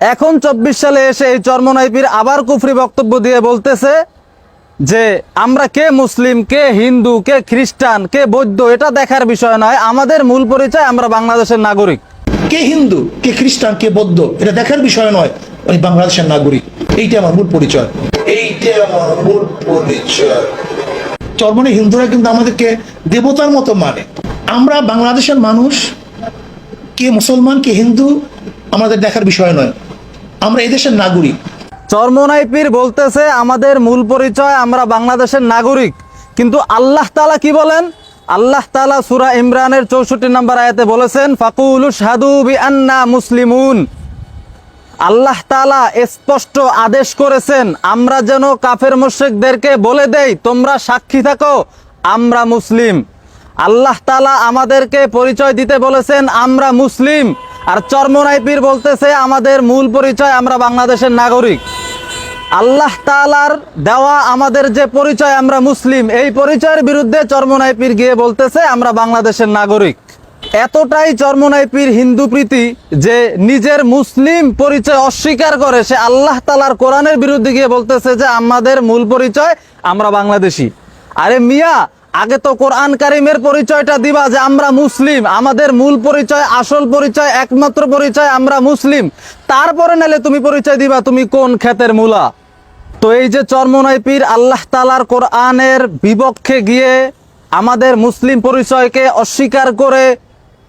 এখন চব্বিশ সালে এসে এই চর্মনাইপির আবার কুফরি বক্তব্য দিয়ে বলতেছে যে আমরা কে মুসলিম কে হিন্দু কে খ্রিস্টান কে বৌদ্ধ এটা দেখার বিষয় নয়। আমাদের মূল পরিচয় আমরা বাংলাদেশের নাগরিক। কে হিন্দু কে খ্রিস্টান কে বৌদ্ধ এটা দেখার বিষয় নয় আমি বাংলাদেশের নাগরিক। এইটা আমার মূল পরিচয়। এইটা আমার মূল পরিচয়। চরমনে হিন্দুরা কিন্তু আমাদেরকে দেবতার মতো মানে। আমরা বাংলাদেশের মানুষ কে মুসলমান কে হিন্দু আমাদের দেখার বিষয় নয়। আমরা এদেশের নাগরিক। চর্মনাইপির বলতেছে, আমাদের মূল পরিচয় আমরা বাংলাদেশের নাগরিক। কিন্তু আল্লাহ তালা কি বলেন? আল্লাহ তালা সুরা ইমরানের চৌষট্টি নম্বর আয়াতে বলেছেন, ফাকুল সাদু বি আন্না মুসলিমুন। আল্লাহ তালা স্পষ্ট আদেশ করেছেন, আমরা যেন কাফের মুশ্রিকদেরকে বলে দেই, তোমরা সাক্ষী থাকো, আমরা মুসলিম। আল্লাহ তালা আমাদেরকে পরিচয় দিতে বলেছেন, আমরা মুসলিম। আর চর্মনাইপির বলতেছে, আমাদের মূল পরিচয় আমরা বাংলাদেশের নাগরিক। আল্লাহ তালার দেওয়া আমাদের যে পরিচয় আমরা মুসলিম, এই পরিচয়ের বিরুদ্ধে চর্মনাইপির গিয়ে বলতেছে, আমরা বাংলাদেশের নাগরিক। এতটাই চর্মনাইপির হিন্দু প্রীতি যে নিজের মুসলিম পরিচয় অস্বীকার করে, সে আল্লাহ তালার কোরআনের বিরুদ্ধে গিয়ে বলতেছে যে, আমাদের মূল পরিচয় আমরা বাংলাদেশি। আরে মিয়া আগে তো কোরআন কারিমের পরিচয়টা দিবা যে আমরা মুসলিম। আমাদের মূল পরিচয়, আসল পরিচয়, একমাত্র পরিচয় আমরা মুসলিম। তারপরে নালে তুমি পরিচয় দিবা তুমি কোন ক্ষেতের মূলা। তো এই যে চর্মনয় পীর আল্লাহ তালার কোরআনের বিপক্ষে গিয়ে আমাদের মুসলিম পরিচয়কে অস্বীকার করে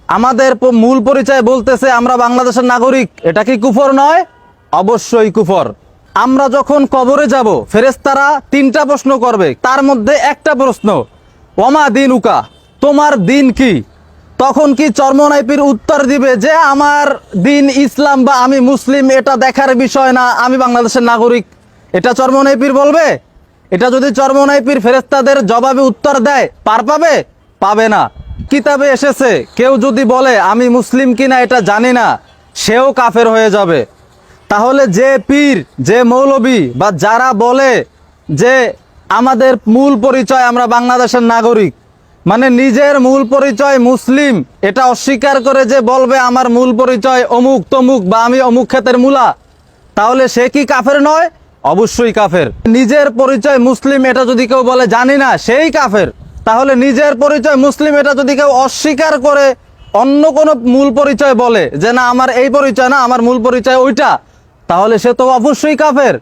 আমাদের মূল পরিচয় বলতেছে, আমরা বাংলাদেশের নাগরিক। এটা কি কুফর নয়? অবশ্যই কুফর। আমরা যখন কবরে যাব ফেরেস্তারা তিনটা প্রশ্ন করবে। তার মধ্যে একটা প্রশ্ন ওমা দিন উকা তোমার দিন কি? তখন কি চর্মনাইপির উত্তর দিবে যে আমার দিন ইসলাম বা আমি মুসলিম, এটা দেখার বিষয় না, আমি বাংলাদেশের নাগরিক। এটা চর্মনাইপির বলবে? এটা যদি চর্মনাইপির ফেরেস্তাদের জবাবে উত্তর দেয়, পার পাবে? পাবে না। কিতাবে এসেছে, কেউ যদি বলে, আমি মুসলিম কিনা এটা জানি না, সেও কাফের হয়ে যাবে। তাহলে যে পীর, যে মৌলবী বা যারা বলে যে আমাদের মূল পরিচয় আমরা বাংলাদেশের নাগরিক। মানে নিজের মূল পরিচয় মুসলিম, এটা অস্বীকার করে যে বলবে আমার মূল পরিচয় অমুক তমুক বা আমি অমুক ক্ষেতের মূলা। তাহলে সে কি কাফের নয়? অবশ্যই কাফের। নিজের পরিচয় মুসলিম, এটা যদি কেউ বলে, জানি না, সেই কাফের। তাহলে নিজের পরিচয় মুসলিম, এটা যদি কেউ অস্বীকার করে, অন্য কোনো মূল পরিচয় বলে যে, না, আমার এই পরিচয় না, আমার মূল পরিচয় ওইটা, তাহলে সে তো অবশ্যই কাফের।